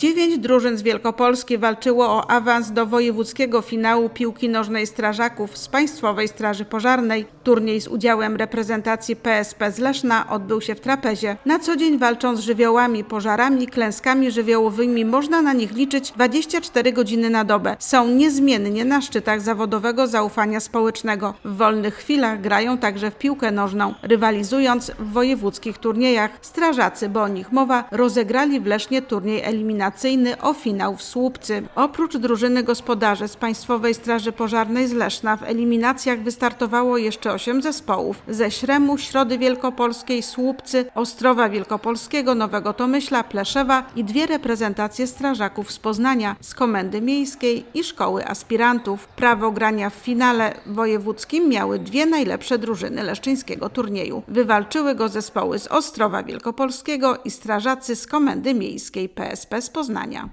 Dziewięć drużyn z Wielkopolski walczyło o awans do wojewódzkiego finału piłki nożnej strażaków z Państwowej Straży Pożarnej. Turniej z udziałem reprezentacji PSP z Leszna odbył się w trapezie. Na co dzień walczą z żywiołami, pożarami, klęskami żywiołowymi. Można na nich liczyć 24 godziny na dobę. Są niezmiennie na szczytach zawodowego zaufania społecznego. W wolnych chwilach grają także w piłkę nożną, rywalizując w wojewódzkich turniejach. Strażacy, bo o nich mowa, rozegrali w Lesznie turniej eliminacyjny o finał w Słupcy. Oprócz drużyny gospodarzy z Państwowej Straży Pożarnej z Leszna w eliminacjach wystartowało jeszcze osiem zespołów. Ze Śremu, Środy Wielkopolskiej, Słupcy, Ostrowa Wielkopolskiego, Nowego Tomyśla, Pleszewa i dwie reprezentacje strażaków z Poznania, z Komendy Miejskiej i Szkoły Aspirantów. Prawo grania w finale wojewódzkim miały dwie najlepsze drużyny leszczyńskiego turnieju. Wywalczyły go zespoły z Ostrowa Wielkopolskiego i strażacy z Komendy Miejskiej PSP z Poznania.